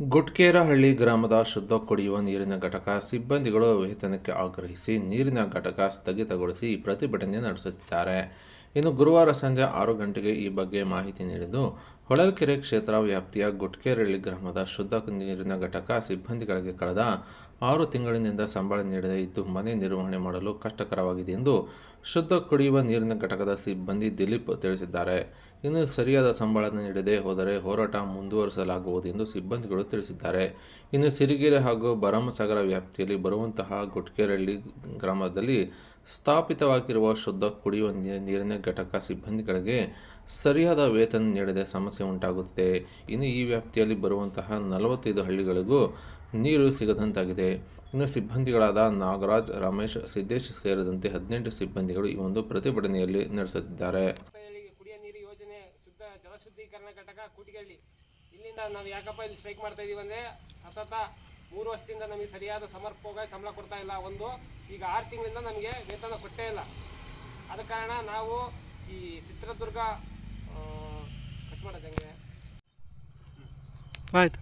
ಗುಟ್ಕೇರಹಳ್ಳಿ ಗ್ರಾಮದ ಶುದ್ಧ ಕುಡಿಯುವ ನೀರಿನ ಘಟಕ ಸಿಬ್ಬಂದಿಗಳು ವೇತನಕ್ಕೆ ಆಗ್ರಹಿಸಿ ನೀರಿನ ಘಟಕ ಸ್ಥಗಿತಗೊಳಿಸಿ ಪ್ರತಿಭಟನೆ ನಡೆಸುತ್ತಿದ್ದಾರೆ. ಇನ್ನು ಗುರುವಾರ ಸಂಜೆ ಆರು ಗಂಟೆಗೆ ಈ ಬಗ್ಗೆ ಮಾಹಿತಿ ನೀಡಿದ್ದು ಹೊಳಲ್ಕೆರೆ ಕ್ಷೇತ್ರ ವ್ಯಾಪ್ತಿಯ ಗುಟ್ಕೇರಳ್ಳಿ ಗ್ರಾಮದ ಶುದ್ಧ ನೀರಿನ ಘಟಕ ಸಿಬ್ಬಂದಿಗಳಿಗೆ ಕಳೆದ ಆರು ತಿಂಗಳಿನಿಂದ ಸಂಬಳ ನೀಡದೇ ಇದ್ದು ಮನೆ ನಿರ್ವಹಣೆ ಮಾಡಲು ಕಷ್ಟಕರವಾಗಿದೆ ಎಂದು ಶುದ್ಧ ಕುಡಿಯುವ ನೀರಿನ ಘಟಕದ ಸಿಬ್ಬಂದಿ ದಿಲೀಪ್ ತಿಳಿಸಿದ್ದಾರೆ. ಇನ್ನು ಸರಿಯಾದ ಸಂಬಳ ನೀಡದೆ ಹೋದರೆ ಹೋರಾಟ ಮುಂದುವರಿಸಲಾಗುವುದು ಎಂದು ಸಿಬ್ಬಂದಿಗಳು ತಿಳಿಸಿದ್ದಾರೆ. ಇನ್ನು ಸಿರಿಗೆರೆ ಹಾಗೂ ಭರಮಸಾಗರ ವ್ಯಾಪ್ತಿಯಲ್ಲಿ ಬರುವಂತಹ ಗುಟ್ಕೇರಳ್ಳಿ ಗ್ರಾಮದಲ್ಲಿ ಸ್ಥಾಪಿತವಾಗಿರುವ ಶುದ್ಧ ಕುಡಿಯುವ ನೀರಿನ ಘಟಕ ಸಿಬ್ಬಂದಿಗಳಿಗೆ ಸರಿಯಾದ ವೇತನ ನೀಡದೆ ಸಮಸ್ಯೆ ಉಂಟಾಗುತ್ತಿದೆ ಇನ್ನು ಈ ವ್ಯಾಪ್ತಿಯಲ್ಲಿ ಬರುವಂತಹ ನಲವತ್ತೈದು ಹಳ್ಳಿಗಳಿಗೂ ನೀರು ಸಿಗದಂತಾಗಿದೆ. ಇನ್ನು ಸಿಬ್ಬಂದಿಗಳಾದ ನಾಗರಾಜ್, ರಮೇಶ್, ಸಿದ್ದೇಶ್ ಸೇರಿದಂತೆ ಹದಿನೆಂಟು ಸಿಬ್ಬಂದಿಗಳು ಈ ಒಂದು ಪ್ರತಿಭಟನೆಯಲ್ಲಿ ನಡೆಸುತ್ತಿದ್ದಾರೆ. ಕುಡಿಯೋ ನೀರು ಯೋಜನೆ ಶುದ್ಧ ಘಟಕ ಕೂಟಿಗಳ್ಳಿ. ಇಲ್ಲಿಂದ ನಾವು ಯಾಕಪ್ಪ ಇಲ್ಲಿ ಸ್ಟ್ರೈಕ್ ಮಾಡ್ತಾ ಇದೀವಿ ಅಂದರೆ ಸತತ ಮೂರು ವರ್ಷದಿಂದ ನಮಗೆ ಸರಿಯಾದ ಸಮರ್ಪಕವಾಗಿ ಸಂಬಳ ಕೊಡ್ತಾ ಇಲ್ಲ ಒಂದು. ಈಗ ಆರು ತಿಂಗಳಿಂದ ನಮಗೆ ವೇತನ ಕೊಟ್ಟೇ ಇಲ್ಲ. ಆದ ಕಾರಣ ನಾವು ಈ ಚಿತ್ರದುರ್ಗ ಆಯಿತು.